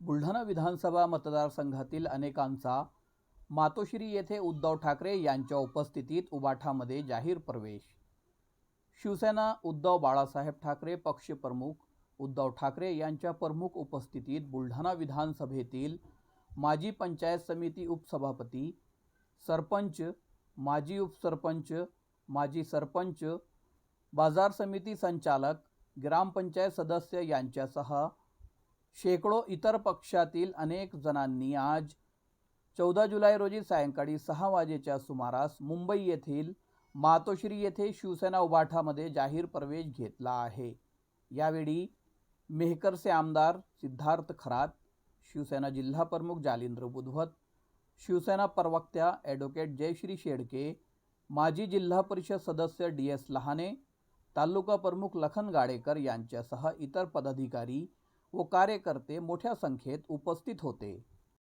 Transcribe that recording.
बुलढाणा विधानसभा मतदारसंघातील अनेकांचा मातोश्री येथे उद्धव ठाकरे यांच्या उपस्थितीत उबाठामध्ये जाहीर प्रवेश. शिवसेना उद्धव बाळासाहेब ठाकरे पक्षप्रमुख उद्धव ठाकरे यांच्या प्रमुख उपस्थितीत बुलढाणा विधानसभेतील माजी पंचायत समिती उपसभापती सरपंच माजी उपसरपंच माजी सरपंच बाजार समिती संचालक ग्रामपंचायत सदस्य यांच्यासह शेकडो इतर पक्षातील अनेक जणांनी आज चौदा जुलै रोजी सायंकाळी सहा वाजेच्या सुमारास मुंबई येथील मातोश्री येथे शिवसेना उबाठामध्ये जाहीर प्रवेश घेतला आहे. यावेळी मेहकरचे आमदार सिद्धार्थ खरात शिवसेना जिल्हा प्रमुख जालिंद्र बुधवत शिवसेना प्रवक्त्या ॲडव्होकेट जयश्री शेडके माजी जिल्हा परिषद सदस्य डी एस लहाने तालुका प्रमुख लखन गाडेकर यांच्यासह इतर पदाधिकारी व कार्यकर्ते मोठ्या संख्येत उपस्थित होते.